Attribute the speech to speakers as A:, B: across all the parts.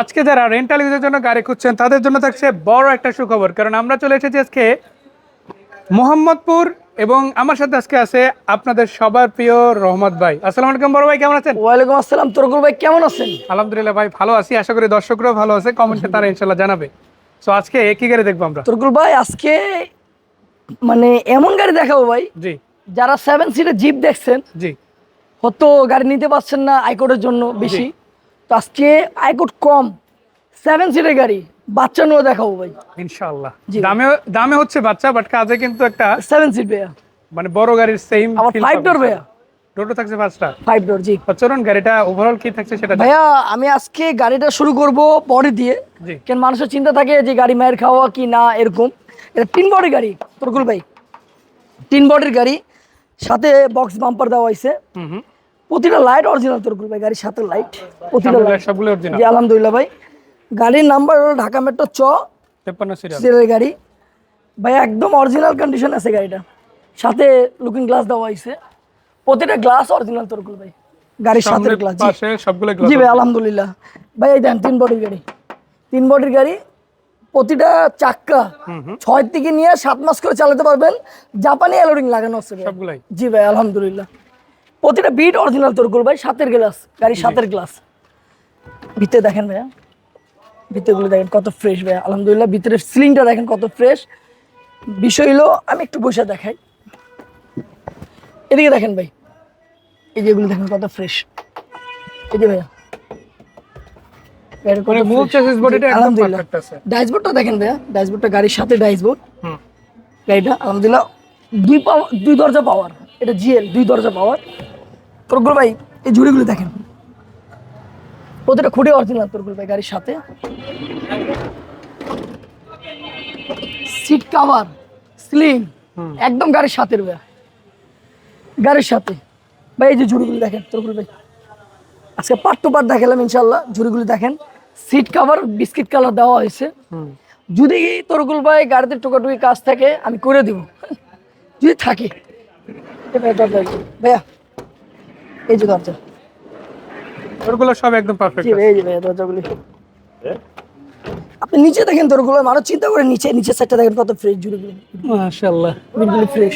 A: আজকে যারা রেন্টাল ইউজের জন্য গাড়ি খুঁজছেন তাদের জন্য থাকছে বড় একটা সুখবর। কারণ আমরা চলে এসেছি আজকে মোহাম্মদপুর এবং আমার সাথে আজকে আছে আপনাদের সবার প্রিয় রহমত ভাই। আসসালামু আলাইকুম বড় ভাই কেমন আছেন?
B: ওয়ালাইকুম আসসালাম তরকুল ভাই কেমন আছেন?
A: আলহামদুলিল্লাহ ভাই ভালো আছি। আশা করি দর্শকরাও ভালো আছে কমেন্টে তারা ইনশাল্লাহ জানাবে। সো আজকে কি গাড়ি দেখব আমরা?
B: তরকুল ভাই আজকে মানে এমন গাড়ি দেখাবো ভাই
A: জি।
B: যারা সেভেন সিটের জিপ দেখছেন
A: জি।
B: হয়তো গাড়ি নিতে পারছেন না আইকোডের জন্য বেশি। তো আজকে আইকোড কম। সেভেন সিটের গাড়ি বাচ্চা নিয়েও দেখাবো ভাই।
A: ইনশাআল্লাহ। দামে দামে হচ্ছে বাচ্চা বাট কাজে কিন্তু একটা
B: সেভেন সিট ভাইয়া।
A: মানে বড় গাড়ির সেম
B: আবার ফাইভ ডোর ভাইয়া।
A: টোটো থাকছে পাঁচটা।
B: ফাইভ ডোর জি।
A: চলুন গাড়িটা ওভারঅল কি থাকছে সেটা
B: ভাইয়া আমি আজকে গাড়িটা শুরু করব বডি দিয়ে। কেন মানুষের চিন্তা থাকে যে গাড়ি মায়ের খাওয়া কি না এরকম। এটা তিন বডির গাড়ি তরকুল ভাই। তিন বডির গাড়ি সাথে বক্স বাম্পার দেওয়া হয়েছে। প্রতিটা লাইট অরিজিনাল তরকুল ভাই গাড়ির সাথে লাইট প্রতিটা লাইট
A: সবগুলো অরিজিনাল
B: জি আলহামদুলিল্লাহ ভাই। গাড়ির নাম্বার হলো ঢাকা মেট্রো চ
A: তেপ্পান্ন
B: সিরিয়ালের গাড়ি। ভাই একদম অরিজিনাল কন্ডিশন আছে গাড়িটা। সাথে লুকিং গ্লাস দেওয়া হয়েছে। প্রতিটা গ্লাস অরিজিনাল তরকুল ভাই। গাড়ির সাথে গ্লাস
A: পাশে সবগুলো
B: জি ভাই আলহামদুলিল্লাহ। ভাই এই দেন তিন বডির গাড়ি। তিন বডির গাড়ি প্রতিটা চাক্কা ছয় থেকে নিয়ে সাত মাস করে চালাতে পারবেন। জাপানি অ্যালোরিং লাগানো আছে
A: সবগুলাই।
B: জি ভাই আলহামদুলিল্লাহ। প্রতিটা বিট অরিজিনাল তরকুল ভাই সাতের গ্লাস গাড়ি সাতের গ্লাস ভিতরে দেখেন ভাইয়া ভিতরগুলো দেখেন কত ফ্রেশ ভাইয়া আলহামদুলিল্লাহ ভিতরের সিলিংটা দেখেন কত ফ্রেশ বিষয় হলো আমি একটু বসে দেখাই। এদিকে দেখেন ভাই এই যেগুলো দেখেন কত ফ্রেশ এই যে ভাইয়া
A: মানে
B: ড্যাশবোর্ডটা দেখেন ভাইয়া ড্যাশবোর্ডটা গাড়ির সাথে ড্যাশবোর্ড গাড়িটা আলহামদুলিল্লাহ দুই পাওয়ার দুই দরজা পাওয়ার এটা জিএল দুই দরজা পাওয়ার তোরগুল ভাই, এই ঝুড়িগুলো দেখেন। প্রতিটা খুঁটে অরিজিনাল তোরগুল ভাই গাড়ির সাথে। সিট কাভার স্লিম একদম গাড়ির সাথে ভাইয়া গাড়ির সাথে। ভাই, এই যে ঝুড়িগুলো দেখেন তোরগুল ভাই। আজকে পার্ট টু পার্ট দেখালাম ইনশাল্লাহ ঝুড়িগুলো দেখেন। সিট কাভার বিস্কিট কালার দেওয়া হয়েছে। যদি তরকুল ভাই গাড়িতে টুকাটুকি কাজ থাকে, আমি করে দিব। যদি থাকে। ভাইয়া। এই যে। দরজা।
A: সব একদম পারফেক্ট
B: জি এই যে দরজাগুলি। আপনি নিচে দেখেন মানুষ চিন্তা করে নিচে নিচের সাইডটা দেখেন কত ফ্রেশ জুড়িগুলি
A: মাশাআল্লাহ
B: বিলগুলি ফ্রেশ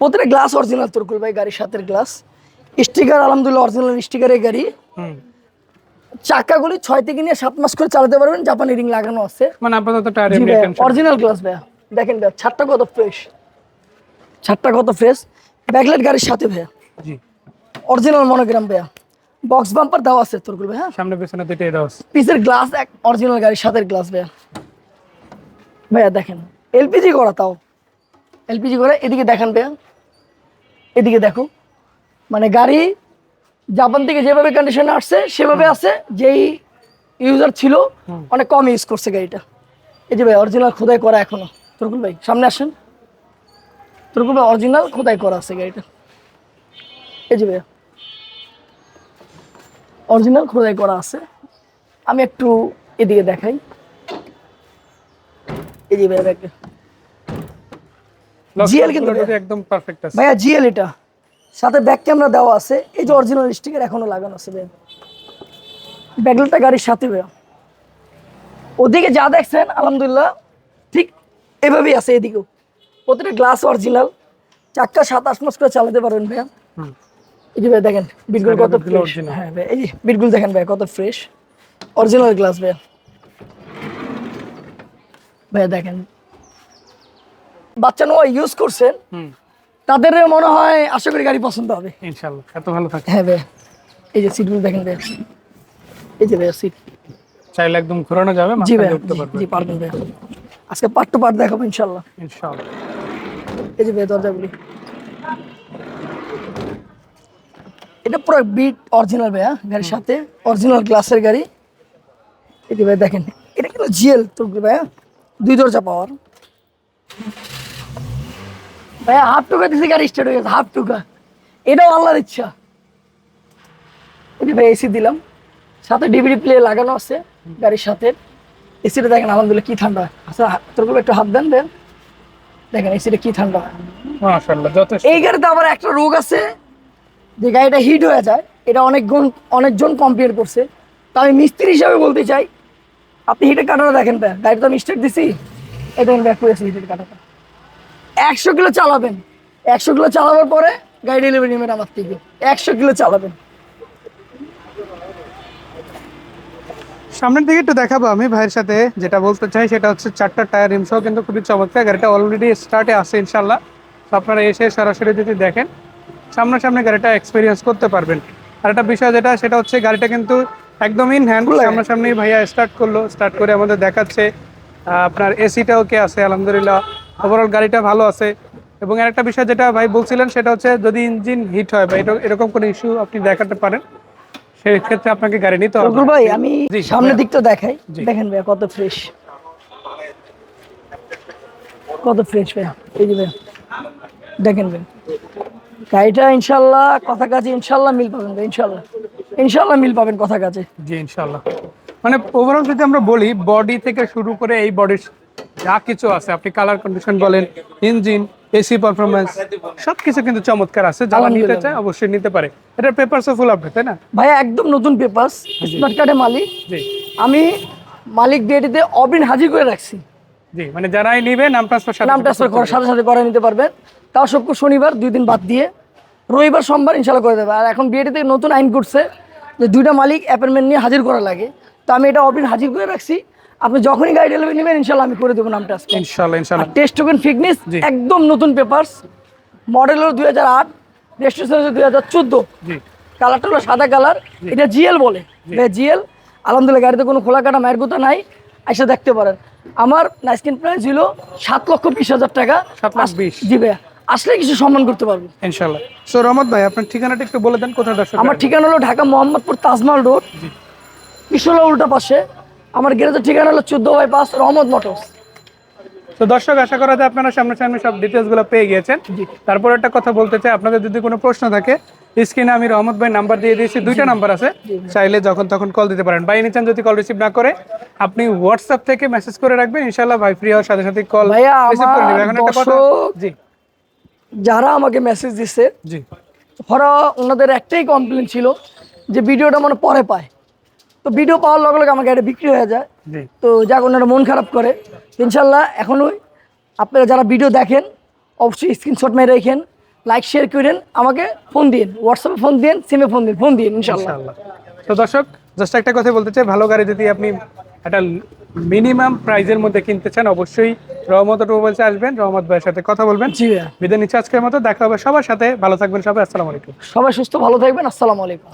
B: প্রতিটা গ্লাস অরিজিনাল তরকুল ভাই গাড়ির সাথে গ্লাস স্টিকার আলহামদুলিল্লাহ অরিজিনাল স্টিকারের গাড়ি।
A: হুম।
B: চাকাগুলি ছয় থেকে নিয়ে সাত মাস করে চালাতে পারবেন জাপানি রিং লাগানো আছে।
A: মানে আপাতত টায়ার
B: অরিজিনাল গ্লাস ভাইয়া দেখেন ভাইয়া ছাদটা কত ফ্রেশ ছাদটা কত ফ্রেশ ব্যাকলাইট গাড়ির সাথে ভাইয়া।
A: জি।
B: অরিজিনাল মনোগ্রাম ভাইয়া। বক্স বাম্পার দেওয়া আছে তোর তোরগুলো ভাইয়া।
A: সামনে পেছনে দুইটাই দাও
B: পিসের গ্লাস এক অরিজিনাল গাড়ির সাথের গ্লাস ভাইয়া। ভাইয়া দেখেন। এলপিজি করা তাও। এলপিজি করা এদিকে দেখেন ভাইয়া। এদিকে দেখো। মানে গাড়ি জাপান থেকে যেভাবে কন্ডিশনে আসছে সেভাবে আছে। যেই ইউজার ছিল অনেক কম ইউজ করছে গাড়িটা। এই যে ভাই অরিজিনাল খোদাই করা এখনও। তুরকুল ভাই সামনে আসেন। তুরকুল ভাই অরিজিনাল খোদাই করা আছে গাড়িটা। এই যে ভাইয়া। অরিজিনাল খোদাই করা আছে। আমি একটু এদিকে দেখাই। এই যে ভাইয়া ব্যাগটা কিন্তু
A: একদম পারফেক্ট আছে।
B: ভাইয়া জিএল এটা। সাথে ব্যাক ক্যামেরা দেওয়া আছে। এই যে অরিজিনাল স্টিকার এখনও লাগানো আছে ভাইয়া। ব্যাগলটা গাড়ির সাথে ভাইয়া। ওদিকে যা দেখছেন আলহামদুলিল্লাহ ঠিক এভাবেই আছে এদিকেও। প্রতিটা গ্লাস অরিজিনাল চাক্কা সাত আট মাস করে চালাতে পারবেন ভাইয়া।
A: হুম।
B: এই যে ভাই দেখেন বিটগুল কত ফ্রেশ হ্যাঁ ভাই এই যে বিটগুল দেখেন ভাই কত ফ্রেশ অরিজিনাল গ্লাস ভাইয়া ভাইয়া দেখেন বাচ্চা নোয়া ইউজ করছেন তাদের মনে হয় আশা করি গাড়ি পছন্দ হবে।
A: ইনশাআল্লাহ এত ভালো থাকে।
B: হ্যাঁ ভাই এই যে সিটগুলো দেখেন ভাই। এই যে ভাইয়া সিট
A: চাইলে একদম ঘোরানো যাবে
B: জি ভাই জি পারবেন ভাই। আজকে পার্ট টু পার্ট দেখাবো ইনশাল্লাহ
A: ইনশাআল্লাহ।
B: এই যে ভাই দরজাগুলি। এটা পুরো বিট অরিজিনাল ভাইয়া গাড়ির সাথে অরিজিনাল গ্লাসের গাড়ি। যে ভাই দেখেন এটা কিন্তু জিএল তোর ভাইয়া? দুই দরজা পাওয়ার ভাইয়া হাফ টুকা দিছে গাড়ি স্টার্ট হয়ে গেছে হাফ টুকা। এটাও আল্লাহর ইচ্ছা। যে ভাই এসি দিলাম। সাথে ডিভিডি প্লে লাগানো আছে গাড়ির সাথে। এসিটা দেখেন আলহামদুলিল্লাহ কি ঠান্ডা। আচ্ছা তোর একটু হাত দেন দেন। দেখেন এসিটা কি ঠান্ডা।
A: মাশাআল্লাহ যথেষ্ট।
B: এই গাড়িতে আবার একটা রোগ আছে। যে গাড়িটা হিট হয়ে যায়, এটা অনেকজন অনেকজন কমপ্লেন করছে। তো আমি মিস্ত্রি হিসাবে বলতে চাই, আপনি হিটের কাটাটা দেখেন ভাই গাড়ি তো আমি দিছি এই দেখেন ব্যাক করেছি হিটের কাটাটা একশো কিলো চালাবেন। একশো কিলো চালাবার পরে গাড়ি ডেলিভারি নেবেন আমার থেকে। একশো কিলো চালাবেন।
A: সামনের দিকে একটু দেখাবো আমি ভাইয়ের সাথে। যেটা বলতে চাই সেটা হচ্ছে চারটা টায়ার রিম সহ কিন্তু খুবই চমৎকার। গাড়িটা অলরেডি স্টার্টে আছে ইনশাল্লাহ আপনারা এসে সরাসরি যদি দেখেন সামনাসামনি গাড়িটা এক্সপিরিয়েন্স করতে পারবেন। আর একটা বিষয় যেটা সেটা হচ্ছে গাড়িটা কিন্তু একদম ইন হ্যান্ড সামনাসামনি ভাইয়া স্টার্ট করল স্টার্ট করে আমাদের দেখাচ্ছে। আপনার এসিটা ওকে আছে? আলহামদুলিল্লাহ ওভারঅল গাড়িটা ভালো আছে। এবং আরেকটা বিষয় যেটা ভাই বলছিলেন সেটা হচ্ছে যদি ইঞ্জিন হিট হয় বা এরকম কোনো ইস্যু আপনি দেখাতে পারেন সেই ক্ষেত্রে আপনাকে গাড়ি নিতে হবে।
B: রকুল ভাই আমি সামনের। দিকটা দেখাই। দেখেন ভাইয়া কত ফ্রেশ কত ফ্রেশ ভাইয়া। এই যে দেখেন ভাইয়া। গাড়িটা ইনশাল্লাহ কথা কাজে ইনশাল্লাহ মিল পাবেন ভাই ইনশাল্লাহ। ইনশাল্লাহ মিল পাবেন কথা কাজে
A: জি ইনশাল্লাহ। মানে ওভারঅল যদি আমরা বলি বডি থেকে শুরু করে এই বডির যা কিছু আছে আপনি কালার কন্ডিশন বলেন ইঞ্জিন এসি পারফরমেন্স সব কিছু কিন্তু চমৎকার আছে। যারা নিতে চায় অবশ্যই নিতে পারে। এটার পেপারসও ফুল আপডেট তাই না?
B: ভাইয়া একদম নতুন পেপার স্মার্ট কার্ডে মালিক।
A: জি।
B: আমি মালিক ডেটিতে অবিন হাজির করে রাখছি।
A: জি মানে যারাই নিবে নাম ট্রান্সফার
B: নাম ট্রান্সফার করার সাথে সাথে করে নিতে পারবেন। তাও শুক্র শনিবার দুই দিন বাদ দিয়ে রবিবার সোমবার ইনশাল্লাহ করে দেবে। আর এখন বিয়েটিতে নতুন আইন করছে যে দুইটা মালিক অ্যাপয়েন্টমেন্ট নিয়ে হাজির করা লাগে। তো আমি এটা অবিন হাজির করে রাখছি। আপনি যখনই গাড়ি ডেলিভারি নেবেন ইনশাল্লাহ আমি করে দেবো নাম ট্রান্সফার
A: ইনশাল্লাহ ইনশাল্লাহ
B: টেস্ট টোকেন ফিটনেস একদম নতুন পেপারস মডেল হলো দুই হাজার আট রেজিস্ট্রেশন হচ্ছে দুই হাজার চোদ্দ। কালারটা হলো সাদা কালার এটা জিএল বলে। জিএল আলহামদুলিল্লাহ গাড়িতে কোনো খোলা কাটা মায়ের কথা নাই। এসে দেখতে পারেন। আমার নাইসকিন প্রাইস ছিল সাত লক্ষ বিশ হাজার টাকা।
A: সাত লাখ বিশ।
B: জি ভাইয়া। আসলে কিছু সম্মান করতে পারব।
A: ইনশাল্লাহ সো রহমত ভাই আপনার ঠিকানাটা একটু বলে দেন কোথায় দর্শক
B: আমার ঠিকানা হলো ঢাকা মোহাম্মদপুর তাজমহল রোড। কিশোরা উল্টা পাশে। আমার গ্যারেজের ঠিকানা হলো চোদ্দ বাই পাঁচ রহমদ মোটরস।
A: তো দর্শক আশা করা যায় আপনারা সামনাসামনি সব ডিটেলসগুলো পেয়ে গিয়েছেন। তারপর একটা কথা বলতে চাই আপনাদের যদি কোনো প্রশ্ন থাকে স্ক্রিনে আমি রহমত ভাই নাম্বার দিয়ে দিয়েছি দুইটা নাম্বার আছে। চাইলে যখন তখন কল দিতে পারেন। বাই নিচান যদি কল রিসিভ না করে আপনি হোয়াটসঅ্যাপ থেকে মেসেজ করে রাখবেন। ইনশাল্লাহ ভাই ফ্রি হওয়ার সাথে সাথে কল রিসিভ করে নেবে এখন একটা কথা জি।
B: যারা আমাকে মেসেজ দিচ্ছে
A: জি।
B: ওরা ওনাদের একটাই কমপ্লেন ছিল যে ভিডিওটা মানে পরে পায়। তো ভিডিও পাওয়ার লগে লগে আমাকে গাড়ি বিক্রি হয়ে যায়। তো যাক ওনারা মন খারাপ করে। ইনশাল্লাহ এখনোই আপনারা যারা ভিডিও দেখেন অবশ্যই স্ক্রিনশট মেরে রেখেন লাইক শেয়ার করেন আমাকে ফোন দিন হোয়াটসঅ্যাপে ফোন দিন সিমে ফোন দিন ফোন দিন ইনশাল্লাহ।
A: তো দর্শক জাস্ট একটা কথা বলতে চাই ভালো গাড়ি যদি আপনি একটা মিনিমাম প্রাইজের মধ্যে কিনতে চান অবশ্যই রহমত অটোমোবাইলসে আসবেন রহমত ভাইয়ের সাথে কথা বলবেন।
B: জি
A: বিদায় নিচ্ছে আজকের মতো দেখা হবে সবার সাথে। ভালো থাকবেন সবাই আসসালামু আলাইকুম।
B: সবাই সুস্থ ভালো থাকবেন আসসালামু আলাইকুম।